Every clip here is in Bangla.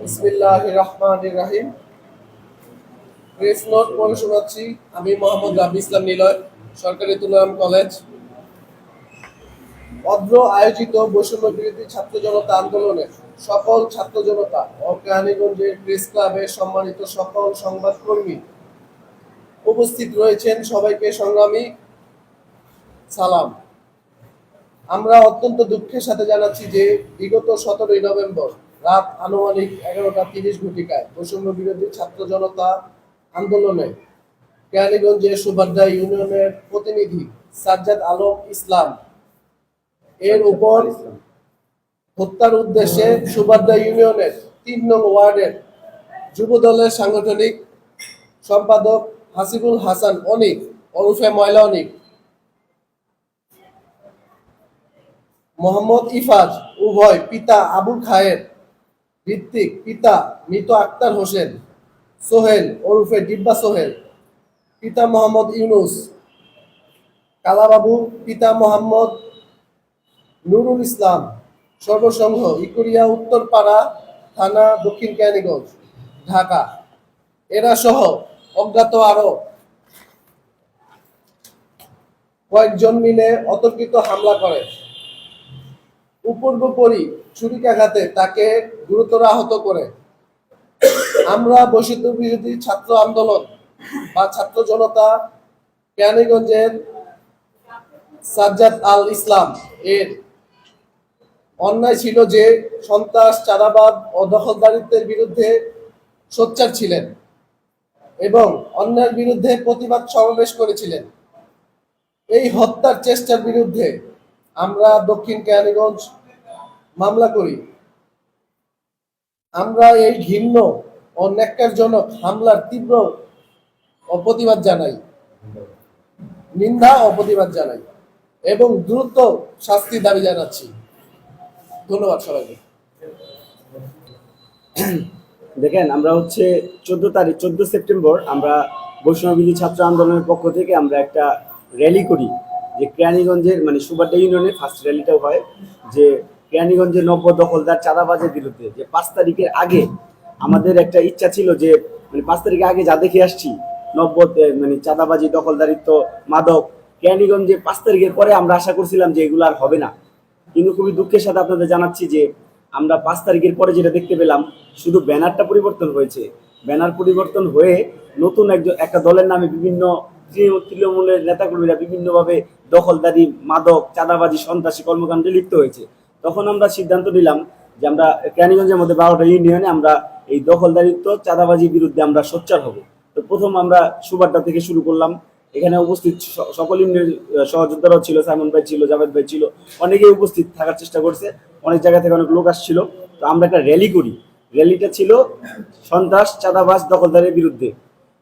বিসমিল্লাহ নোট পড়ে শোনাচ্ছি, আমি মোহাম্মদ ইসলাম নিলয়, সরকারি তুলারাম কলেজ। অদ্র আয়োজিত বৈষম্য বিরোধী ছাত্র জনতা আন্দোলনে সকল ছাত্র জনতা ও কেরানীগঞ্জের প্রেস ক্লাবের সম্মানিত সকল সংবাদকর্মী উপস্থিত রয়েছেন। সবাইকে সংগ্রামী সালাম। আমরা অত্যন্ত দুঃখের সাথে জানাচ্ছি যে বিগত সতেরোই নভেম্বর রাত আনুমানিক এগারোটা তিরিশ ঘটিকায় বৈষম্য বিরোধী ছাত্র জনতা আন্দোলনে কেরানীগঞ্জের সুবাড্ডা ইউনিয়নের প্রতিনিধি সাজ্জাদ আলম ইসলাম। এর উপর হত্যার উদ্দেশ্যে সুবাড্ডা ইউনিয়নের তিন নং ওয়ার্ডের যুব দলের সাংগঠনিক সম্পাদক হাসিবুল হাসান অনিক ওরফে ময়লা অনিক মোহাম্মদ ইফাজ উভয় পিতা আবুল খায়ের ঋত্বিক পিতা মৃত আক্তার হোসেন, সোহেল ওরফে ডিব্বা সোহেল, পিতা মোহাম্মদ ইউনুস, কালাবাবু, পিতা মোহাম্মদ নুরুল ইসলাম, সর্বসংঘ, ইকুরিয়া, উত্তরপাড়া থানা, দক্ষিণ কেরানীগঞ্জ, ঢাকা। এরা সহ অজ্ঞাত আরও কয়েকজন মিলে অতর্কিত হামলা করে। উপর্বপরি ছুরিকাঘাতে তাকে গুরুতর আহত করে। আমরা বৈষম্য বিরোধী ছাত্র আন্দোলন বা ছাত্র জনতা কেরানীগঞ্জের সাজ্জাদ আল ইসলাম এর অন্যায় ছিল যে সন্ত্রাস, চাঁদাবাদ ও দখলদারিত্বের বিরুদ্ধে সোচ্চার ছিলেন এবং অন্যায়ের বিরুদ্ধে প্রতিবাদ সমাবেশ করেছিলেন। এই হত্যার চেষ্টার বিরুদ্ধে আমরা দক্ষিণ কেরানীগঞ্জ মামলা করি। আমরা এই ঘৃণ্য ও ন্যাক্কারজনক হামলার তীব্র অপ্রতিবাদ জানাই। নিন্দা ও প্রতিবাদ জানাই এবং দ্রুত শাস্তি দাবি জানাচ্ছি। ধন্যবাদ সবাইকে। দেখেন, আমরা হচ্ছে চোদ্দ তারিখ, চোদ্দ সেপ্টেম্বর আমরা বৈষ্ণববিধি ছাত্র আন্দোলনের পক্ষ থেকে আমরা একটা র্যালি করি। যে কেরানীগঞ্জের মানে সুবাড্ডা ইউনিয়নের ফার্স্ট র্যালিটাও হয়, যে কেরানীগঞ্জের নব্য দখলদার চাঁদাবাজের বিরুদ্ধে, যে পাঁচ তারিখের আগে আমাদের একটা ইচ্ছা ছিল যে মানে পাঁচ তারিখের আগে যা দেখে আসছি নব্য মানে চাঁদাবাজি, দখলদারিত্ব, মাদক, কেরানীগঞ্জে পাঁচ তারিখের পরে আমরা আশা করছিলাম যে এগুলো আর হবে না। কিন্তু খুবই দুঃখের সাথে আপনাদের জানাচ্ছি যে আমরা পাঁচ তারিখের পরে যেটা দেখতে পেলাম, শুধু ব্যানারটা পরিবর্তন হয়েছে। ব্যানার পরিবর্তন হয়ে নতুন একজন, একটা দলের নামে বিভিন্ন তৃণমূলের নেতাকর্মীরা বিভিন্নভাবে দখলদারি, মাদক, চাঁদাবাজি, সন্ত্রাসী কর্মকাণ্ডে লিপ্ত হয়েছে। তখন আমরা সিদ্ধান্ত নিলাম যে আমরা কেরানীগঞ্জের মধ্যে বারোটা ইউনিয়নে আমরা এই দখলদারিত্ব, চাঁদাবাজির বিরুদ্ধে আমরা সোচ্চার হব। তো প্রথম আমরা সুবাড্ডা থেকে শুরু করলাম। এখানে উপস্থিত সকল ইউনিয়নের সহযোদ্ধারাও ছিল, সাইমন ভাই ছিল, জাভেদ ভাই ছিল, অনেকেই উপস্থিত থাকার চেষ্টা করছে। অনেক জায়গা থেকে অনেক লোক আসছিল। তো আমরা একটা র্যালি করি। র্যালিটা ছিল সন্ত্রাস, চাঁদাবাজ, দখলদারের বিরুদ্ধে।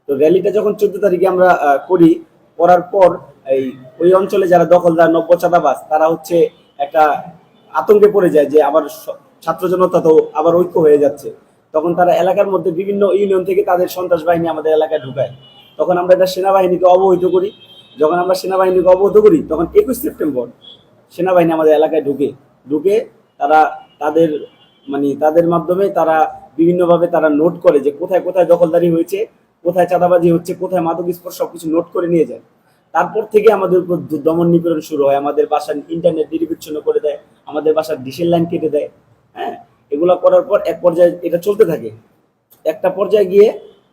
তো র্যালিটা যখন চোদ্দ তারিখে আমরা করি, করার পর এই, ওই অঞ্চলে যারা দখলদার, নব্য চাঁদাবাজ, তারা হচ্ছে একটা আতঙ্কে পড়ে যায় যে আবার ছাত্র জনতা তো আবার ঐক্য হয়ে যাচ্ছে। তখন তারা এলাকার মধ্যে বিভিন্ন ইউনিয়ন থেকে তাদের সন্ত্রাস বাহিনী আমাদের এলাকায় ঢুকায়। তখন আমরা এটা সেনাবাহিনীকে অবহিত করি। যখন আমরা সেনাবাহিনীকে অবহিত করি, তখন একুশ সেপ্টেম্বর সেনাবাহিনী আমাদের এলাকায় ঢুকে। ঢুকে তারা তাদের মানে তাদের মাধ্যমে তারা বিভিন্নভাবে তারা নোট করে যে কোথায় কোথায় দখলদারি হয়েছে কোথায় চাঁদাবাজি হচ্ছে, কোথায় মাদক স্পর্শ সবকিছু নোট করে নিয়ে যায়। তারপর থেকে আমাদের উপর দমন নিপীড়ন শুরু হয়, আমাদের বাসার ইন্টারনেট নিরবিচ্ছিন্ন করে দেয়, আমাদের বাসার ডিসেল লাইন কেটে দেয় হ্যাঁ? এগুলো করার পর এক পর্যায়ে এটা চলতে থাকে। একটা পর্যায়ে গিয়ে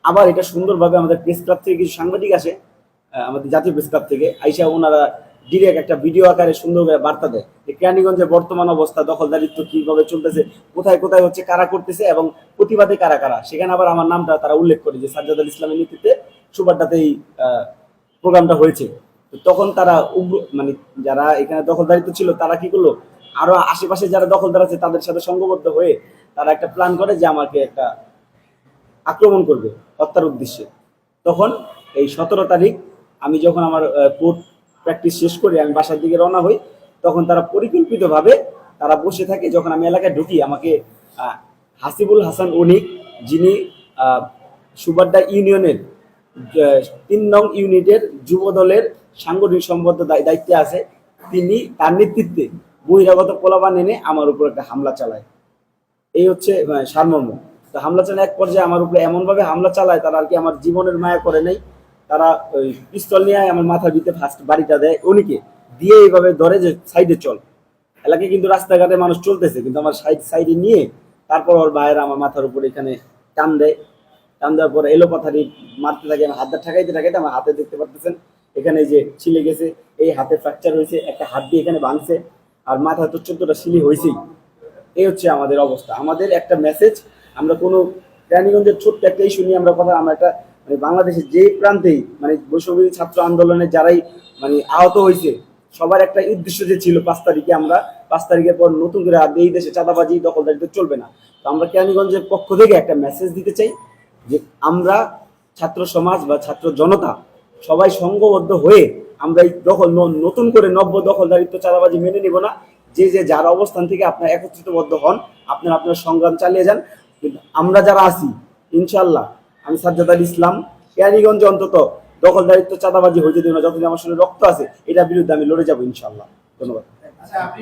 আবার এটা সুন্দরভাবে আমাদের প্রেস ক্লাব থেকে কিছু সাংবাদিক আসে আমাদের জাতীয় প্রেস ক্লাব থেকে, আইসা ওনারা ডিরেক্ট একটা ভিডিও আকারে সুন্দরভাবে বার্তা দেয় যে কেরানীগঞ্জের বর্তমান অবস্থা, দখলদারিত্ব কীভাবে চলতেছে, কোথায় কোথায় হচ্ছে, কারা করতেছে এবং প্রতিবাদে কারা কারা। সেখানে আবার আমার নামটা তারা উল্লেখ করে যে সাজ্জাদ আল ইসলামের নেতৃত্বে সুবারটাতেই প্রোগ্রামটা হয়েছে। তখন তারা উগ্র মানে যারা এখানে দখলদারিত্ব ছিল, তারা কি করল? আরও আশেপাশে যারা দখলদার আছে, তাদের সাথে সংঘবদ্ধ হয়ে তারা একটা প্ল্যান করে যে আমাকে একটা আক্রমণ করবে হত্যার উদ্দেশ্যে। তখন এই সতেরো তারিখ আমি যখন আমার কোর্ট প্র্যাকটিস শেষ করে আমি বাসার দিকে রওনা হই, তখন তারা পরিকল্পিতভাবে তারা বসে থাকে যখন আমি এলাকায় ঢুকি, আমাকে হাসিবুল হাসান অনিক যিনি সুবাড্ডা ইউনিয়নের তিন নং ইউনিটের যুব দলের সাংগঠনিক সম্বদ্ধ দায়- দায়িত্বে আছে, তিনি তার নেতৃত্বে বহিরাগত পোলাবান এনে আমার উপর একটা হামলা চালায়। এই হচ্ছে সারমর্ম। তো হামলা চালায় এক পর্যায়ে আমার উপরে এমন ভাবে হামলা চালায়, তারা আর কি আমার জীবনের মায়া করে নাই। তারা ওই পিস্তল নিয়ে আমার মাথার ভিতরে ফার্স্ট বাড়িটা দেয়, উনিকে দিয়ে এইভাবে ধরে যে সাইডে চল। এলাকায় কিন্তু রাস্তাঘাটে মানুষ চলতেছে, কিন্তু আমার সাইড সাইডে নিয়ে তারপর ওর ভাইয়েরা আমার মাথার উপর এখানে টান দেয়। টান দেওয়ার পর এলো পাথারি মারতে থাকে, আমার হাতটা ঠাকাইতে ঠাকাইতে আমার হাতে দেখতে পারতেছেন, এখানে যে ছিলে গেছে, এই হাতে ফ্র্যাকচার হয়েছে, একটা হাত দিয়ে এখানে ভাঙছে, আর মাথা তো চোদ্দটা সিলি হয়েছেই। এই হচ্ছে আমাদের অবস্থা। আমাদের একটা মেসেজ আমরা কোনো রানীগঞ্জের ছোট্ট একটা ইস্যু নিয়ে আমরা কথা আমরা একটা মানে বাংলাদেশের যে প্রান্তেই মানে বৈষম্যবিরোধী ছাত্র আন্দোলনে যারাই মানে আহত হয়েছে, সবার একটা উদ্দেশ্য যে ছিল পাঁচ তারিখে আমরা, পাঁচ তারিখের পর নতুন করে এই দেশে চাঁদাবাজি, দখলদারিতে চলবে না। তো আমরা কেরানীগঞ্জের পক্ষ থেকে একটা মেসেজ দিতে চাই যে আমরা ছাত্র সমাজ বা ছাত্র জনতা সবাই সংঘবদ্ধ হয়ে আমরা এই দখল নতুন করে নব্য দখলদারিত্ব, চাঁদাবাজি মেনে নিব না। যে যে, যার অবস্থান থেকে আপনার একত্রিতবদ্ধ হন, আপনার আপনার সংগ্রাম চালিয়ে যান। আমরা যারা আছি ইনশাল্লাহ আমি সাজ্জাদ আলী ইসলাম কেরানীগঞ্জে অন্তত। দখলদারিত্ব চাঁদাবাজি হয়ে দেব না যতদিন আমার শরীরে রক্ত আছে এটার বিরুদ্ধে আমি লড়ে যাব ইনশাল্লাহ ধন্যবাদ। আচ্ছা কি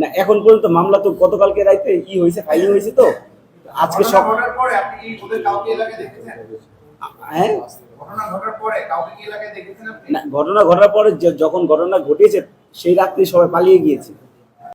না এখন পর্যন্ত মামলা তো গতকালকে রাইতে ই হয়েছে ফাইলিং হয়েছে তো। আজকে কি দেখেছেন? হ্যাঁ? কি ঘটনা ঘটার পরে যখন ঘটনা ঘটেছে সেই রাত্রি সবাই পালিয়ে গিয়েছে।